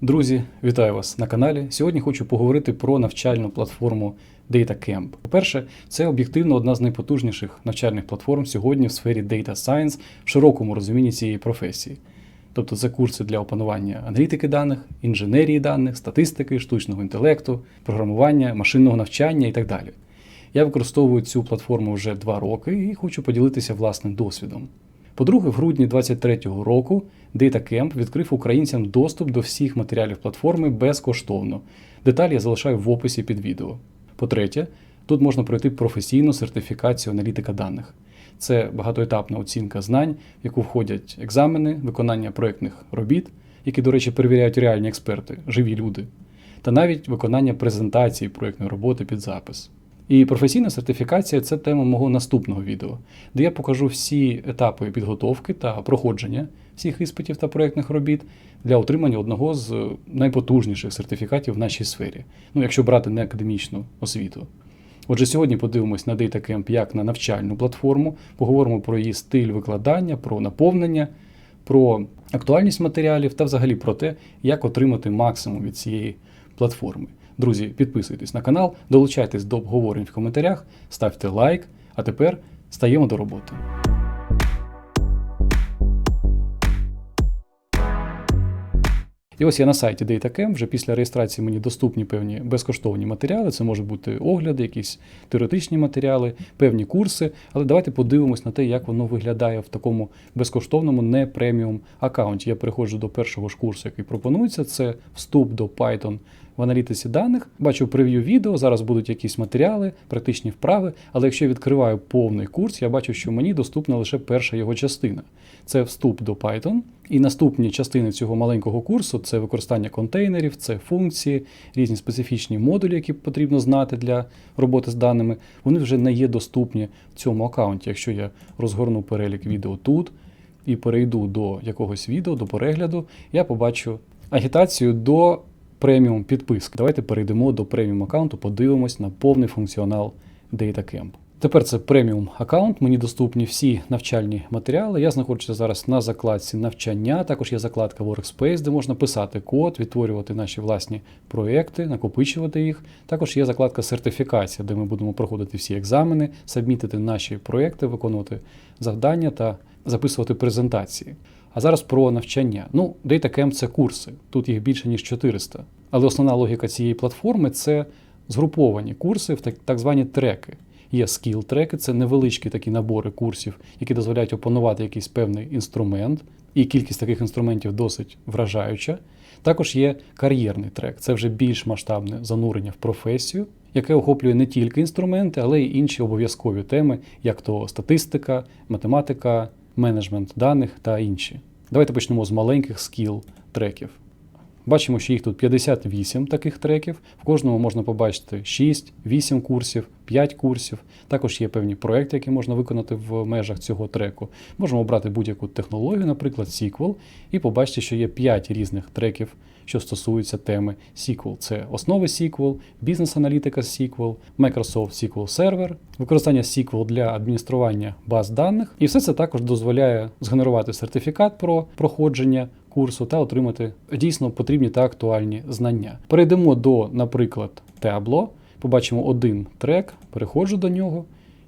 Друзі, вітаю вас на каналі. Сьогодні хочу поговорити про навчальну платформу DataCamp. По-перше, це об'єктивно одна з найпотужніших навчальних платформ сьогодні в сфері Data Science в широкому розумінні цієї професії. Тобто це курси для опанування аналітики даних, інженерії даних, статистики, штучного інтелекту, програмування, машинного навчання і так далі. Я використовую цю платформу вже два роки і хочу поділитися власним досвідом. По-друге, в грудні 2023 року DataCamp відкрив українцям доступ до всіх матеріалів платформи безкоштовно. Деталі я залишаю в описі під відео. По-третє, тут можна пройти професійну сертифікацію аналітика даних. Це багатоетапна оцінка знань, в яку входять екзамени, виконання проєктних робіт, які, до речі, перевіряють реальні експерти, живі люди, та навіть виконання презентації проєктної роботи під запис. І професійна сертифікація це тема мого наступного відео, де я покажу всі етапи підготовки та проходження всіх іспитів та проєктних робіт для отримання одного з найпотужніших сертифікатів в нашій сфері, ну якщо брати не академічну освіту. Отже, сьогодні подивимось на DataCamp як на навчальну платформу, поговоримо про її стиль викладання, про наповнення, про актуальність матеріалів та взагалі про те, як отримати максимум від цієї платформи. Друзі, підписуйтесь на канал, долучайтесь до обговорень в коментарях, ставте лайк. А тепер стаємо до роботи. І ось я на сайті DataCamp, вже після реєстрації мені доступні певні безкоштовні матеріали. Це можуть бути огляди, якісь теоретичні матеріали, певні курси. Але давайте подивимось на те, як воно виглядає в такому безкоштовному не преміум аккаунті. Я переходжу до першого ж курсу, який пропонується. Це вступ до Python в аналітиці даних. Бачу прев'ю відео, зараз будуть якісь матеріали, практичні вправи. Але якщо я відкриваю повний курс, я бачу, що мені доступна лише перша його частина. Це вступ до Python. І наступні частини цього маленького курсу це використання контейнерів, це функції, різні специфічні модулі, які потрібно знати для роботи з даними. Вони вже не є доступні в цьому аккаунті. Якщо я розгорну перелік відео тут і перейду до якогось відео, до перегляду, я побачу агітацію до преміум підписки. Давайте перейдемо до преміум аккаунту, подивимось на повний функціонал DataCamp. Тепер це преміум аккаунт, мені доступні всі навчальні матеріали. Я знаходжуся зараз на закладці навчання. Також є закладка Workspace, де можна писати код, відтворювати наші власні проекти, накопичувати їх. Також є закладка сертифікація, де ми будемо проходити всі екзамени, сабмітити наші проекти, виконувати завдання та записувати презентації. А зараз про навчання. Ну, DataCamp – це курси, тут їх більше ніж 400. Але основна логіка цієї платформи це згруповані курси в так, звані треки. Є skill треки це невеличкі такі набори курсів, які дозволяють опанувати якийсь певний інструмент, і кількість таких інструментів досить вражаюча. Також є кар'єрний трек, це вже більш масштабне занурення в професію, яке охоплює не тільки інструменти, але й інші обов'язкові теми, як то статистика, математика, менеджмент даних та інші. Давайте почнемо з маленьких скіл треків. Бачимо, що їх тут 58 таких треків. В кожному можна побачити 6, 8 курсів, 5 курсів. Також є певні проекти, які можна виконати в межах цього треку. Можемо обрати будь-яку технологію, наприклад, SQL, і побачити, що є 5 різних треків, що стосуються теми SQL. Це основи SQL, бізнес-аналітика SQL, Microsoft SQL Server, використання SQL для адміністрування баз даних. І все це також дозволяє згенерувати сертифікат про проходження курсу та отримати дійсно потрібні та актуальні знання. Перейдемо до, наприклад, Tableau, побачимо один трек, переходжу до нього,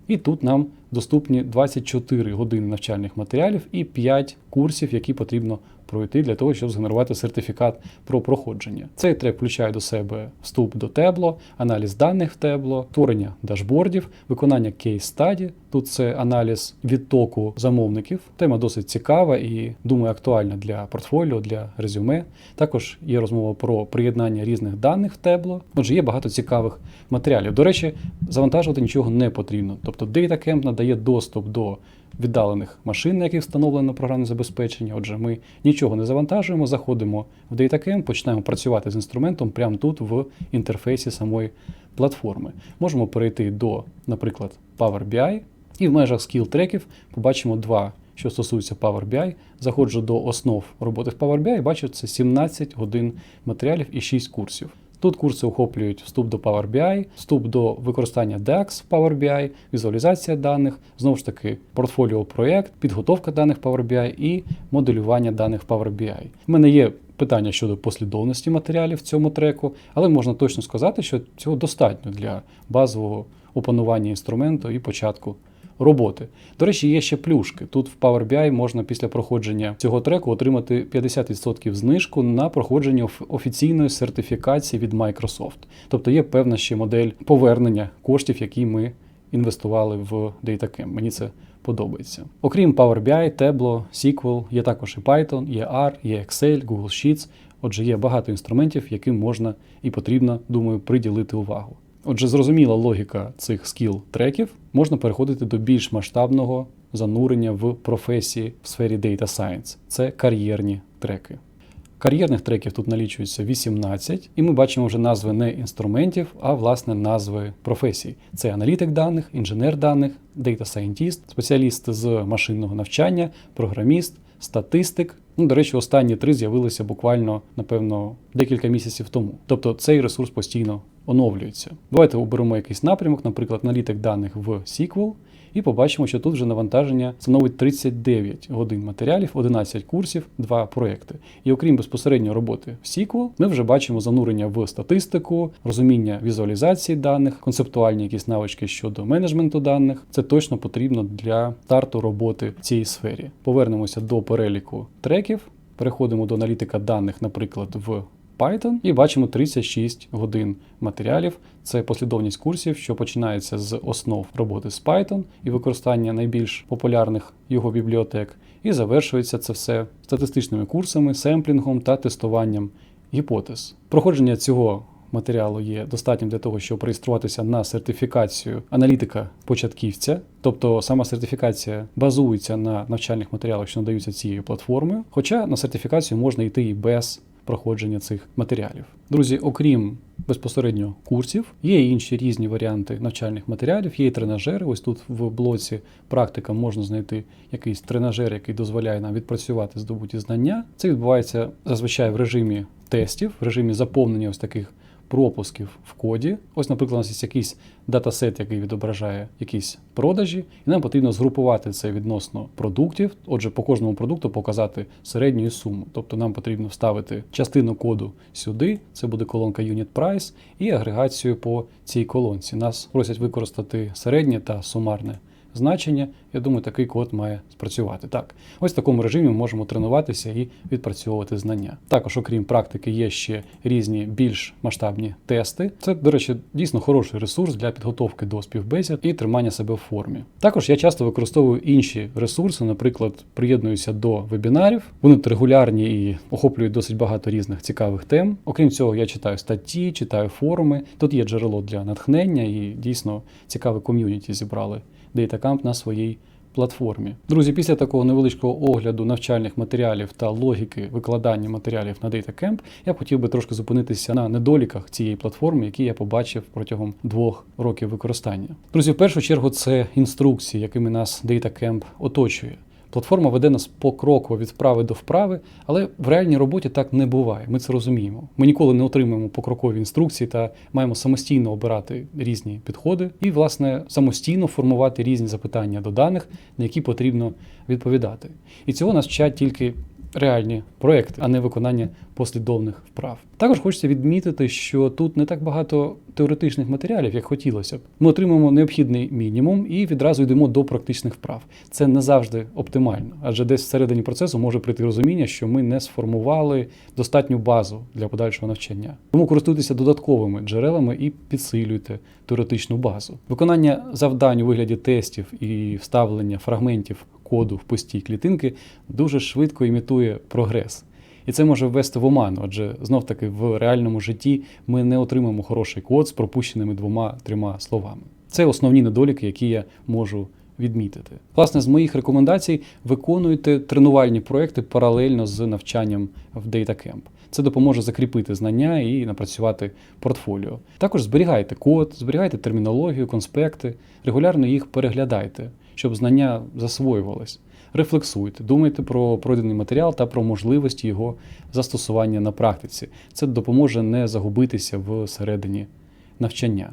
і тут нам доступні 24 години навчальних матеріалів і 5 курсів, які потрібно пройти для того, щоб згенерувати сертифікат про проходження. Цей трек включає до себе вступ до Tableau, аналіз даних в Tableau, створення дашбордів, виконання кейс-стаді. Тут це аналіз відтоку замовників. Тема досить цікава і думаю актуальна для портфоліо, для резюме. Також є розмова про приєднання різних даних в Tableau. Отже, є багато цікавих матеріалів. До речі, завантажувати нічого не потрібно. Тобто DataCamp надає доступ до віддалених машин, на яких встановлено програмне забезпечення. Отже, ми нічого не завантажуємо, заходимо в DataCamp, починаємо працювати з інструментом прямо тут в інтерфейсі самої платформи. Можемо перейти до, наприклад, Power BI, і в межах скіл треків побачимо два. Що стосується Power BI, заходжу до основ роботи в Power BI, бачу, це 17 годин матеріалів і 6 курсів. Тут курси охоплюють вступ до Power BI, вступ до використання DAX в Power BI, візуалізація даних, знову ж таки, портфоліо проєкт, підготовка даних Power BI і моделювання даних Power BI. У мене є питання щодо послідовності матеріалів в цьому треку, але можна точно сказати, що цього достатньо для базового опанування інструменту і початку роботи. До речі, є ще плюшки. Тут в Power BI можна після проходження цього треку отримати 50% знижку на проходження оф- офіційної сертифікації від Microsoft. Тобто є певна ще модель повернення коштів, які ми інвестували в DataCamp. Мені це подобається. Окрім Power BI, Tableau, SQL, є також і Python, є R, є Excel, Google Sheets. Отже, є багато інструментів, яким можна і потрібно, думаю, приділити увагу. Отже, зрозуміла логіка цих скіл треків, можна переходити до більш масштабного занурення в професії в сфері Data Science. Це кар'єрні треки. Кар'єрних треків тут налічується 18, і ми бачимо вже назви не інструментів, а власне назви професій. Це аналітик даних, інженер даних, Data Scientist, спеціаліст з машинного навчання, програміст, статистик. Ну, до речі, останні три з'явилися буквально, напевно, декілька місяців тому. Тобто цей ресурс постійно оновлюється. Давайте оберемо якийсь напрямок, наприклад, налітик даних в SQL, і побачимо, що тут вже навантаження становить 39 годин матеріалів, 11 курсів, 2 проекти. І окрім безпосередньо роботи в SQL, ми вже бачимо занурення в статистику, розуміння візуалізації даних, концептуальні якісь навички щодо менеджменту даних. Це точно потрібно для старту роботи в цій сфері. Повернемося до переліку треків. Переходимо до аналітика даних, наприклад, в Python, і бачимо 36 годин матеріалів. Це послідовність курсів, що починається з основ роботи з Python і використання найбільш популярних його бібліотек, і завершується це все статистичними курсами, семплінгом та тестуванням гіпотез. Проходження цього матеріалу є достатнім для того, щоб реєструватися на сертифікацію аналітика початківця. Тобто сама сертифікація базується на навчальних матеріалах, що надаються цією платформою. Хоча на сертифікацію можна йти і без проходження цих матеріалів. Друзі, окрім безпосередньо курсів, є і інші різні варіанти навчальних матеріалів, є і тренажери. Ось тут в блоці практика можна знайти якийсь тренажер, який дозволяє нам відпрацювати здобуті знання. Це відбувається зазвичай в режимі тестів, в режимі заповнення ось таких пропусків в коді. Ось, наприклад, у нас є якийсь датасет, який відображає якісь продажі, і нам потрібно згрупувати це відносно продуктів. Отже, по кожному продукту показати середню суму. Тобто нам потрібно вставити частину коду сюди, це буде колонка Unit Price, і агрегацію по цій колонці. Нас просять використати середнє та сумарне значення. Я думаю, такий код має спрацювати. Так, ось в такому режимі ми можемо тренуватися і відпрацьовувати знання. Також, окрім практики, є ще різні більш масштабні тести. Це, до речі, дійсно хороший ресурс для підготовки до співбесід і тримання себе в формі. Також я часто використовую інші ресурси, наприклад, приєднуюся до вебінарів. Вони регулярні і охоплюють досить багато різних цікавих тем. Окрім цього, я читаю статті, читаю форуми. Тут є джерело для натхнення і дійсно цікаве ком'юніті зібрали. DataCamp на своїй платформі. Друзі, після такого невеличкого огляду навчальних матеріалів та логіки викладання матеріалів на DataCamp, я хотів би трошки зупинитися на недоліках цієї платформи, які я побачив протягом двох років використання. Друзі, в першу чергу це інструкції, якими нас DataCamp оточує. Платформа веде нас покроково від вправи до вправи, але в реальній роботі так не буває. Ми це розуміємо. Ми ніколи не отримуємо покрокові інструкції та маємо самостійно обирати різні підходи і, власне, самостійно формувати різні запитання до даних, на які потрібно відповідати. І цього нас вчать тільки реальні проекти, а не виконання послідовних вправ. Також хочеться відмітити, що тут не так багато теоретичних матеріалів, як хотілося б. Ми отримуємо необхідний мінімум і відразу йдемо до практичних вправ. Це не завжди оптимально, адже десь всередині процесу може прийти розуміння, що ми не сформували достатню базу для подальшого навчання. Тому користуйтеся додатковими джерелами і підсилюйте теоретичну базу. Виконання завдань у вигляді тестів і вставлення фрагментів коду в пусті клітинки дуже швидко імітує прогрес. І це може ввести в оману, адже знов таки в реальному житті ми не отримаємо хороший код з пропущеними двома-трьома словами. Це основні недоліки, які я можу відмітити. Власне, з моїх рекомендацій виконуйте тренувальні проекти паралельно з навчанням в DataCamp. Це допоможе закріпити знання і напрацювати портфоліо. Також зберігайте код, зберігайте термінологію, конспекти, регулярно їх переглядайте, щоб знання засвоювались. Рефлексуйте, думайте про пройдений матеріал та про можливості його застосування на практиці. Це допоможе не загубитися всередині навчання.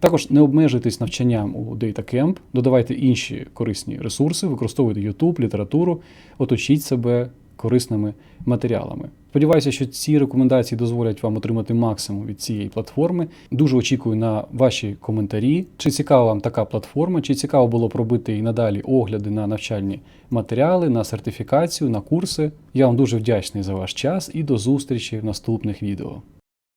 Також не обмежуйтесь навчанням у DataCamp, додавайте інші корисні ресурси, використовуйте YouTube, літературу, оточіть себе корисними матеріалами. Сподіваюся, що ці рекомендації дозволять вам отримати максимум від цієї платформи. Дуже очікую на ваші коментарі. Чи цікава вам така платформа, чи цікаво було пробити і надалі огляди на навчальні матеріали, на сертифікацію, на курси. Я вам дуже вдячний за ваш час і до зустрічі в наступних відео.